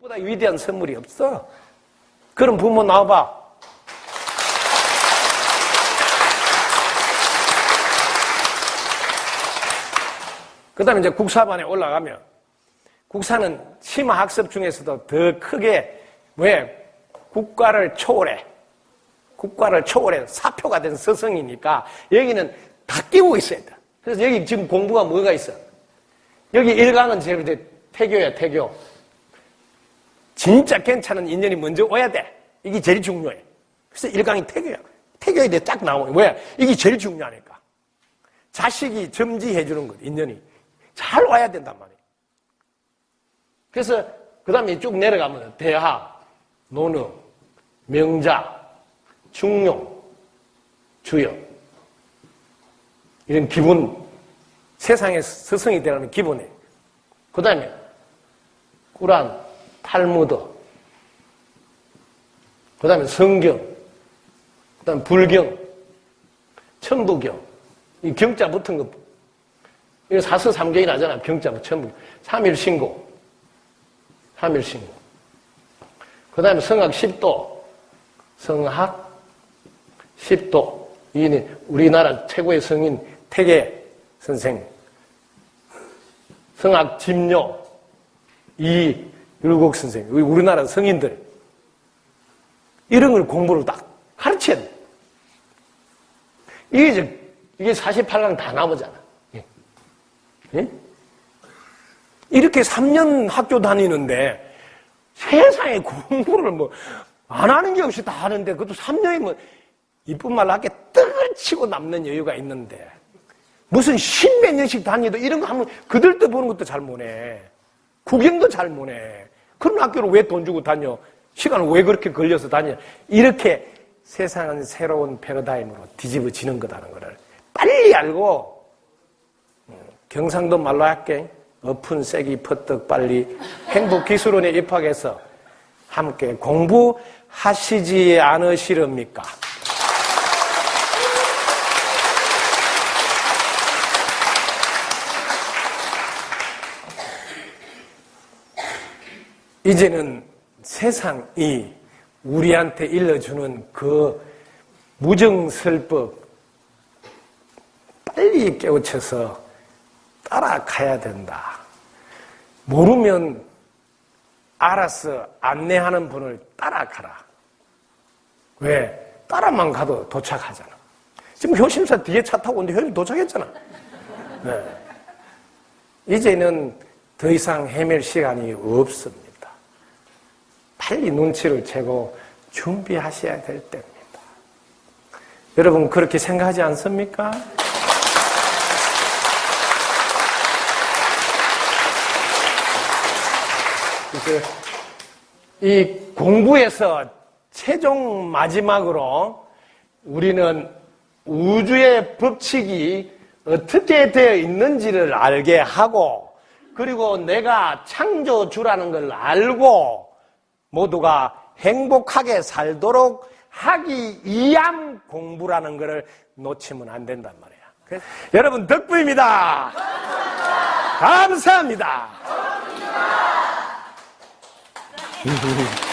그보다 위대한 선물이 없어. 그럼 부모 나와봐. 그 다음에 이제 국사반에 올라가면 국사는 치마 학습 중에서도 더 크게 왜 국가를 초월해 국가를 초월해 사표가 된 서성이니까 여기는 다 끼고 있어야 돼. 그래서 여기 지금 공부가 뭐가 있어? 여기 일강은 제일 이제 태교야 태교. 진짜 괜찮은 인연이 먼저 와야 돼. 이게 제일 중요해. 그래서 일강이 태교야. 태교에 대해 딱 나오는 왜? 이게 제일 중요하니까. 자식이 점지해 주는 것, 인연이. 잘 와야 된단 말이에요. 그래서 그 다음에 쭉 내려가면 대학, 노능, 명자, 중용, 주역 이런 기본 세상에 스승이 되라는 기본이에요. 그 다음에 꾸란, 탈무드. 그 다음에 성경. 그 다음에 불경. 천부경. 이 경자 붙은 거. 이거 사서 삼경이 나잖아. 경자 천부 삼일신고. 삼일신고. 그 다음에 성학 십도. 성학 십도. 이 우리나라 최고의 성인 태계 선생. 성학 집료 이 율곡 선생 우리나라 성인들 이런 걸 공부를 딱 가르쳐야 돼. 이게 이제 이게 48강 다 나오잖아. 예? 예? 이렇게 3년 학교 다니는데 세상에 공부를 뭐 안 하는 게 없이 다 하는데 그것도 3년이면 이쁜 말로 할게 떡을 치고 남는 여유가 있는데 무슨 십몇 년씩 다니도 이런 거 하면 그들도 보는 것도 잘 못해. 구경도 잘 못해. 그런 학교를 왜 돈 주고 다녀? 시간을 왜 그렇게 걸려서 다녀? 이렇게 세상은 새로운 패러다임으로 뒤집어지는 거다는 것을 빨리 알고 음, 경상도 말로 할게. 어픈 세기 퍼뜩 빨리 행복기술원에 입학해서 함께 공부하시지 않으시렵니까? 이제는 세상이 우리한테 일러주는 그 무정설법 빨리 깨우쳐서 따라가야 된다. 모르면 알아서 안내하는 분을 따라가라. 왜? 따라만 가도 도착하잖아. 지금 효심사 뒤에 차 타고 오는데 효심 도착했잖아. 네. 이제는 더 이상 헤맬 시간이 없습니다. 빨리 눈치를 채고 준비하셔야 될 때입니다. 여러분 그렇게 생각하지 않습니까? 이 공부에서 최종 마지막으로 우리는 우주의 법칙이 어떻게 되어 있는지를 알게 하고 그리고 내가 창조주라는 걸 알고 모두가 행복하게 살도록 하기 위한 공부라는 것을 놓치면 안 된단 말이야. 그래서 여러분 덕분입니다. 감사합니다.